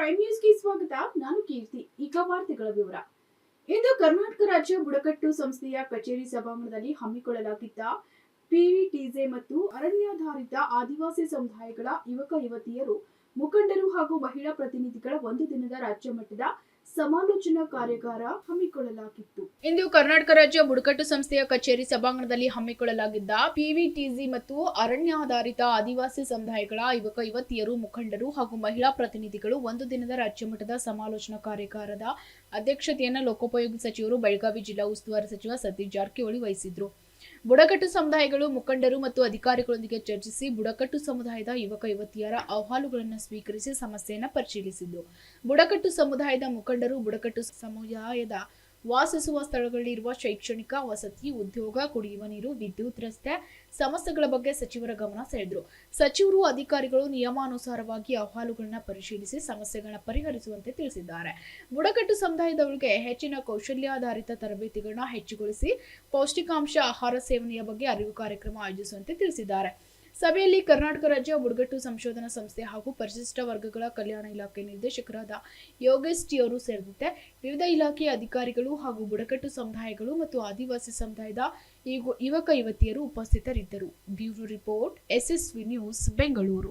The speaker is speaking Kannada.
ಪ್ರೈಮ್ ನ್ಯೂಸ್ಗೆ ಸ್ವಾಗತ. ನಾನು ಕೀರ್ತಿ. ಈಗ ವಾರ್ತೆಗಳ ವಿವರ. ಇಂದು ಕರ್ನಾಟಕ ರಾಜ್ಯ ಬುಡಕಟ್ಟು ಸಂಸ್ಥೆಯ ಕಚೇರಿ ಸಭಾಂಗಣದಲ್ಲಿ ಹಮ್ಮಿಕೊಳ್ಳಲಾಗಿದ್ದ ಪಿವಿಟಿಜೆ ಮತ್ತು ಅರಣ್ಯಾಧಾರಿತ ಆದಿವಾಸಿ ಸಮುದಾಯಗಳ ಯುವಕ ಯುವತಿಯರು ಮುಖಂಡರು ಹಾಗೂ ಮಹಿಳಾ ಪ್ರತಿನಿಧಿಗಳ ಒಂದು ದಿನದ ರಾಜ್ಯ ಮಟ್ಟದ ಸಮಾಲೋಚನಾ ಕಾರ್ಯಾಗಾರ ಹಮ್ಮಿಕೊಳ್ಳಲಾಗಿತ್ತು. ಇಂದು ಕರ್ನಾಟಕ ರಾಜ್ಯ ಬುಡಕಟ್ಟು ಸಂಸ್ಥೆಯ ಕಚೇರಿ ಸಭಾಂಗಣದಲ್ಲಿ ಹಮ್ಮಿಕೊಳ್ಳಲಾಗಿದ್ದ ಪಿವಿಟಿಜಿ ಮತ್ತು ಅರಣ್ಯ ಆಧಾರಿತ ಆದಿವಾಸಿ ಸಮುದಾಯಗಳ ಯುವಕ ಯುವತಿಯರು, ಮುಖಂಡರು ಹಾಗೂ ಮಹಿಳಾ ಪ್ರತಿನಿಧಿಗಳು ಒಂದು ದಿನದ ರಾಜ್ಯ ಮಟ್ಟದ ಸಮಾಲೋಚನಾ ಕಾರ್ಯಾಗಾರದ ಅಧ್ಯಕ್ಷತೆಯನ್ನು ಲೋಕೋಪಯೋಗಿ ಸಚಿವರು, ಬೆಳಗಾವಿ ಜಿಲ್ಲಾ ಉಸ್ತುವಾರಿ ಸಚಿವ ಸತೀಶ್ ಜಾರಕಿಹೊಳಿ ವಹಿಸಿದ್ರು. ಬುಡಕಟ್ಟು ಸಮುದಾಯಗಳು, ಮುಖಂಡರು ಮತ್ತು ಅಧಿಕಾರಿಗಳೊಂದಿಗೆ ಚರ್ಚಿಸಿ ಬುಡಕಟ್ಟು ಸಮುದಾಯದ ಯುವಕ ಯುವತಿಯರ ಅಹವಾಲುಗಳನ್ನು ಸ್ವೀಕರಿಸಿ ಸಮಸ್ಯೆಯನ್ನು ಪರಿಶೀಲಿಸಿದ್ದು. ಬುಡಕಟ್ಟು ಸಮುದಾಯದ ಮುಖಂಡರು ಬುಡಕಟ್ಟು ಸಮುದಾಯದ ವಾಸಿಸುವ ಸ್ಥಳಗಳಲ್ಲಿರುವ ಶೈಕ್ಷಣಿಕ ವಸತಿ, ಉದ್ಯೋಗ, ಕುಡಿಯುವ ನೀರು, ವಿದ್ಯುತ್ ರಸ್ತೆ ಸಮಸ್ಯೆಗಳ ಬಗ್ಗೆ ಸಚಿವರ ಗಮನ ಸೆಳೆದರು. ಸಚಿವರು ಅಧಿಕಾರಿಗಳು ನಿಯಮಾನುಸಾರವಾಗಿ ಅಹವಾಲುಗಳನ್ನು ಪರಿಶೀಲಿಸಿ ಸಮಸ್ಯೆಗಳನ್ನ ಪರಿಹರಿಸುವಂತೆ ತಿಳಿಸಿದ್ದಾರೆ. ಬುಡಕಟ್ಟು ಸಮುದಾಯದವರಿಗೆ ಹೆಚ್ಚಿನ ಕೌಶಲ್ಯಾಧಾರಿತ ತರಬೇತಿಗಳನ್ನ ಹೆಚ್ಚುಗೊಳಿಸಿ ಪೌಷ್ಟಿಕಾಂಶ ಆಹಾರ ಸೇವನೆಯ ಬಗ್ಗೆ ಅರಿವು ಕಾರ್ಯಕ್ರಮ ಆಯೋಜಿಸುವಂತೆ ತಿಳಿಸಿದ್ದಾರೆ. ಸಭೆಯಲ್ಲಿ ಕರ್ನಾಟಕ ರಾಜ್ಯ ಬುಡಕಟ್ಟು ಸಂಶೋಧನಾ ಸಂಸ್ಥೆ ಹಾಗೂ ಪರಿಶಿಷ್ಟ ವರ್ಗಗಳ ಕಲ್ಯಾಣ ಇಲಾಖೆ ನಿರ್ದೇಶಕರಾದ ಯೋಗೇಶ್ ಟಿ ಅವರು ಸೇರಿದಂತೆ ವಿವಿಧ ಇಲಾಖೆಯ ಅಧಿಕಾರಿಗಳು ಹಾಗೂ ಬುಡಕಟ್ಟು ಸಮುದಾಯಗಳು ಮತ್ತು ಆದಿವಾಸಿ ಸಮುದಾಯದ ಯುವ- ಯುವಕ ಯುವತಿಯರು ಉಪಸ್ಥಿತರಿದ್ದರು. Bureau report, SSV news, Bengaluru.